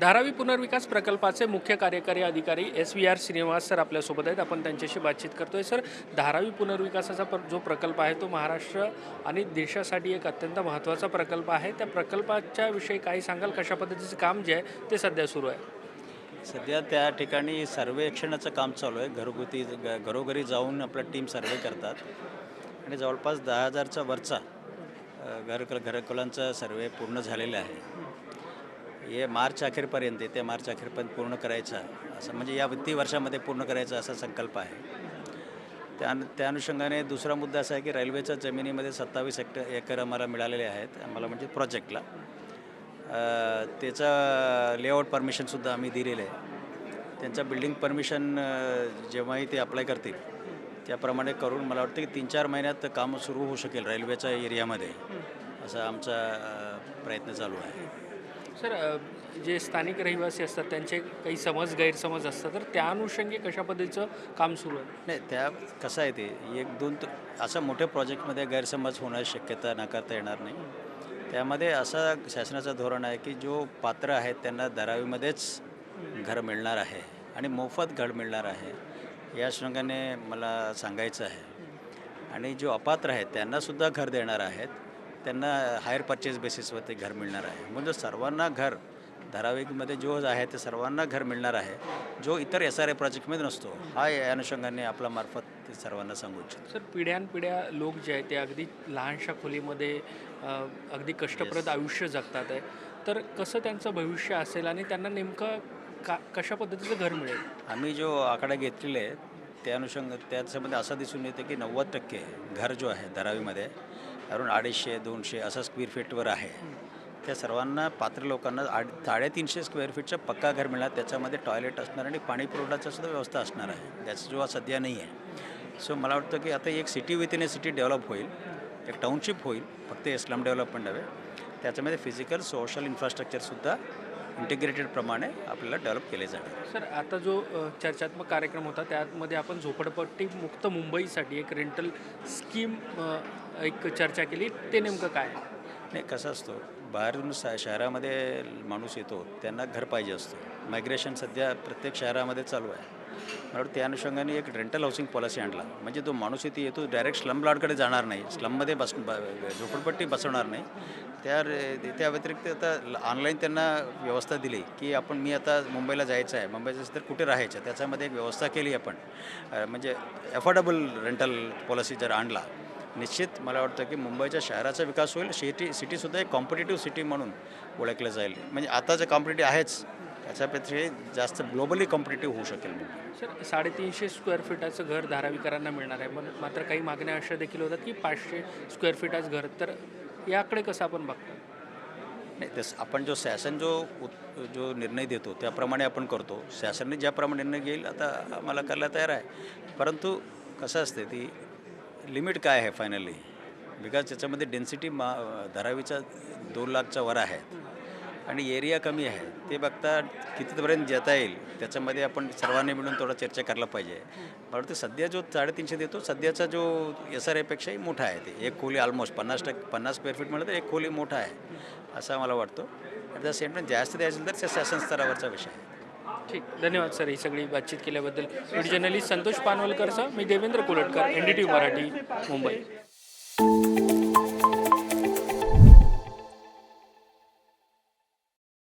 धारावी पुनर्विकास प्रकल्पाचे मुख्य कार्यकारी अधिकारी S V R Srinivas sir आपल्यासोबत आहेत. आपण त्यांच्याशी बातचीत करतोय. सर धारावी पुनर्विकासाचा पर जो प्रकल्प आहे तो महाराष्ट्र आणि देशासाठी एक अत्यंत महत्त्वाचा प्रकल्प आहे. त्या प्रकल्पाच्या विषयी काही सांगाल? कशा पद्धतीचं काम जे आहे ते सध्या सुरू आहे? सध्या त्या ठिकाणी सर्वेक्षणाचं काम चालू आहे. घरगुती घरोघरी जाऊन आपलं टीम सर्वे करतात. आणि जवळपास दहा हजारचा वरचा घर घरकुलांचा सर्वे पूर्ण झालेला आहे. हे मार्च अखेरपर्यंत ते मार्च अखेरपर्यंत पूर्ण करायचा असं म्हणजे या वित्तीय वर्षामध्ये पूर्ण करायचा असा संकल्प आहे. त्या त्या अनुषंगाने दुसरा मुद्दा असा आहे की रेल्वेच्या जमिनीमध्ये सत्तावीस हेक्टर एकर आम्हाला मिळालेले आहेत आम्हाला म्हणजे प्रोजेक्टला त्याचं त्याचा लेआउट परमिशनसुद्धा आम्ही दिलेलं आहे. त्यांचं बिल्डिंग परमिशन जेव्हाही ते अप्लाय करतील त्याप्रमाणे करून मला वाटतं की तीन चार महिन्यात काम सुरू होऊ शकेल रेल्वेच्या एरियामध्ये असा आमचा प्रयत्न चालू आहे. सर जे स्थानिक रहिवासी असतात त्यांचे काही समज गैरसमज असतात तर त्या अनुषंगी कशा पद्धतीचं काम सुरू आहे? नाही त्या कसं आहे ते एक दोन त- असं मोठ्या प्रोजेक्टमध्ये गैरसमज होण्याची शक्यता नाकारता येणार नाही. त्यामध्ये असा शासनाचं धोरण आहे की जो पात्र आहेत त्यांना धारावीमध्येच घर मिळणार आहे आणि मोफत घर मिळणार आहे या अनुषंगाने मला सांगायचं आहे. आणि जो अपात्र आहेत त्यांनासुद्धा घर देणार आहेत. त्यांना हायर परचेस बेसिसवरती घर मिळणार आहे. म्हणजे सर्वांना घर धारावीमध्ये जो आहे ते सर्वांना घर मिळणार आहे. जो इतर एस आर ए प्रोजेक्टमध्ये नसतो हा या अनुषंगाने आपल्या मार्फत ते सर्वांना सांगू इच्छितो. सर पिढ्यानपिढ्या लोक जे आहेत ते अगदी लहानशा खोलीमध्ये अगदी कष्टप्रद आयुष्य जगतात आहे. तर कसं त्यांचं भविष्य असेल आणि त्यांना नेमकं का कशा पद्धतीचं घर मिळेल? आम्ही जो आकडा घेतलेले आहे त्या अनुषंग त्याच्यामध्ये असं दिसून येतं की नव्वद टक्के घर जो आहे धारावीमध्ये अरुण अडीचशे दोनशे असं स्क्वेअर फीटवर आहे. त्या सर्वांना पात्र लोकांना आड साडेतीनशे स्क्वेअर फीटचं पक्का घर मिळणार. त्याच्यामध्ये टॉयलेट असणार आणि पाणी पुरवठाचा सुद्धा व्यवस्था असणार आहे. त्याचा जेव्हा सध्या नाही आहे. सो मला वाटतं की आता एक city within a city develop होईल. एक टाउनशिप होईल. फक्त इस्लाम डेव्हलपमेंट हवे त्याच्यामध्ये फिजिकल सोशल इन्फ्रास्ट्रक्चरसुद्धा इंटिग्रेटेड प्रमाणे आपल्याला डेव्हलप केले जाणार. सर आता जो चर्चात्मक कार्यक्रम होता त्यामध्ये आपण झोपडपट्टी मुक्त मुंबईसाठी एक रेंटल स्कीम एक चर्चा केली. ते नेमकं काय? नाही कसं असतो बाहेरून स शहरामध्ये माणूस येतो त्यांना घर पाहिजे असतं. मायग्रेशन सध्या प्रत्येक शहरामध्ये चालू आहे. मला त्या अनुषंगाने एक रेंटल हाऊसिंग पॉलिसी आणला. म्हणजे तो माणूस इथे येतो डायरेक्ट स्लम लॉडकडे जाणार नाही. स्लममध्ये बस झोपडपट्टी बसवणार नाही. त्या त्या व्यतिरिक्त आता ऑनलाईन त्यांना व्यवस्था दिली की आपण मी आता मुंबईला जायचं आहे. मुंबईचं तर कुठे राहायचं? त्याच्यामध्ये एक व्यवस्था केली आपण. म्हणजे अफोर्डेबल रेंटल पॉलिसी जर आणला निश्चित मला वाटतं की मुंबईच्या शहराचा विकास होईल. सिटी सिटीसुद्धा एक कॉम्पिटेटिव्ह सिटी म्हणून ओळखलं जाईल. म्हणजे आता जे कॉम्पिटेटिव्ह आहेच. त्याच्यापेक्षा जास्त ग्लोबली कॉम्पिटेटिव्ह होऊ शकेल सर साडेतीनशे स्क्वेअर फीटाचं घर धारावीकरांना मिळणार आहे. पण मात्र काही मागण्या अशा देखील होतात की पाचशे स्क्वेअर फीटाचं घर. तर याकडे कसं आपण बघतो? नाही तस आपण जो शासन जो जो निर्णय देतो त्याप्रमाणे आपण करतो. शासनाने ज्याप्रमाणे निर्णय घेईल आता आम्हाला करायला तयार आहे. परंतु कसं असते ती लिमिट काय आहे फायनली बिकॉज त्याच्यामध्ये डेन्सिटी मा धारावीचा दोन लाखच्या वर आहे. आणि एरिया कमी आहे ते बघता कितीपर्यंत जाता येईल त्याच्यामध्ये आपण सर्वांनी मिळून थोडा चर्चा करायला पाहिजे. परंतु सध्या जो साडेतीनशे देतो सध्याचा जो एस आर एपेक्षाही मोठा आहे ते. एक खोली ऑलमोस्ट पन्नास टक्के पन्नास स्क्वेअर फीट म्हटलं तर एक खोली मोठा आहे असं मला वाटतो. ॲट द सेम टाईम जास्त द्यायचं तर त्या शासन स्तरावरचा विषय आहे. ठीक. धन्यवाद सर ही सगळी बातचीत केल्याबद्दल. व्हिडिओ जर्नलिस्ट संतोष पानवलकरसह मी Devendra Kolatkar N D T Marathi Mumbai.